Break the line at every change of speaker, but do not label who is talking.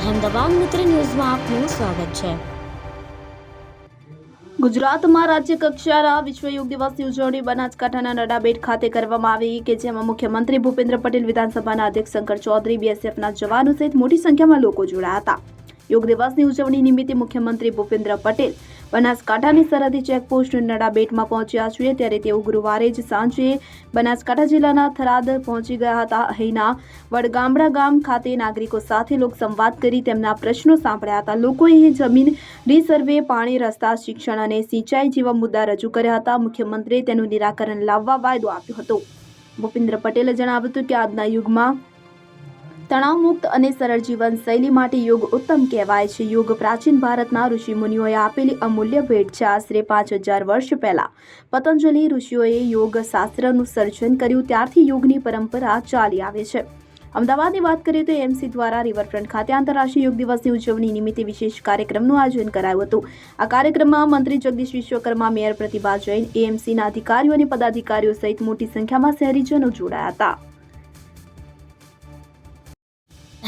અહેમદાબાદ મિત્ર ન્યૂઝમાં આપનું સ્વાગત છે.
ગુજરાતમાં રાજ્ય કક્ષાના વિશ્વ યોગ દિવસ ઉજવણી બનાસકાંઠાના નડાબેટ ખાતે કરવામાં આવી કે જેમાં મુખ્યમંત્રી ભૂપેન્દ્ર પટેલ વિધાનસભાના અધ્યક્ષ શંકર ચૌધરી, બીએસએફના જવાનો સહિત મોટી સંખ્યામાં લોકો જોડાયા હતા. યોગ દિવસની ઉજવણી નિમિત્તે મુખ્યમંત્રી ભૂપેન્દ્ર પટેલ બનાસકાંઠાની સરહદી ચેકપોસ્ટ નડાબેટમાં પહોંચ્યા છે ત્યારે તેઓ ગુરુવારે જ સાંજે બનાસકાંઠા જિલ્લાના થરાદ પહોંચી ગયા હતા. અહીંના વડગામડા ગામ ખાતે નાગરિકો સાથે લોકસંવાદ કરી તેમના પ્રશ્નો સાંભળ્યા હતા. લોકોએ જમીન રીસર્વે, પાણી, રસ્તા, શિક્ષણ અને સિંચાઈ જેવા મુદ્દા રજૂ કર્યા હતા. મુખ્યમંત્રીએ તેનું નિરાકરણ લાવવા વાયદો આપ્યો હતો. ભૂપેન્દ્ર પટેલે જણાવ્યું હતું કે આજના યુગમાં તણાવમુક્ત અને સરળ જીવનશૈલી માટે યોગ ઉત્તમ કહેવાય છે. યોગ પ્રાચીન ભારતના ઋષિમુનિઓએ આપેલી અમૂલ્ય ભેટ છે. આશરે પાંચ હજાર વર્ષ પહેલા પતંજલિ ઋષિઓએ યોગ શાસ્ત્રનું સર્જન કર્યું. ત્યારથી યોગની પરંપરા ચાલી આવે છે. અમદાવાદની વાત કરીએ તો એમસી દ્વારા રિવરફ્રન્ટ ખાતે આંતરરાષ્ટ્રીય યોગ દિવસની ઉજવણી નિમિત્તે વિશેષ કાર્યક્રમનું આયોજન કરાયું હતું. આ કાર્યક્રમમાં મંત્રી જગદીશ વિશ્વકર્મા, મેયર પ્રતિભા જૈન, એએમસીના અધિકારીઓ અને પદાધિકારીઓ સહિત મોટી સંખ્યામાં શહેરીજનો જોડાયા હતા.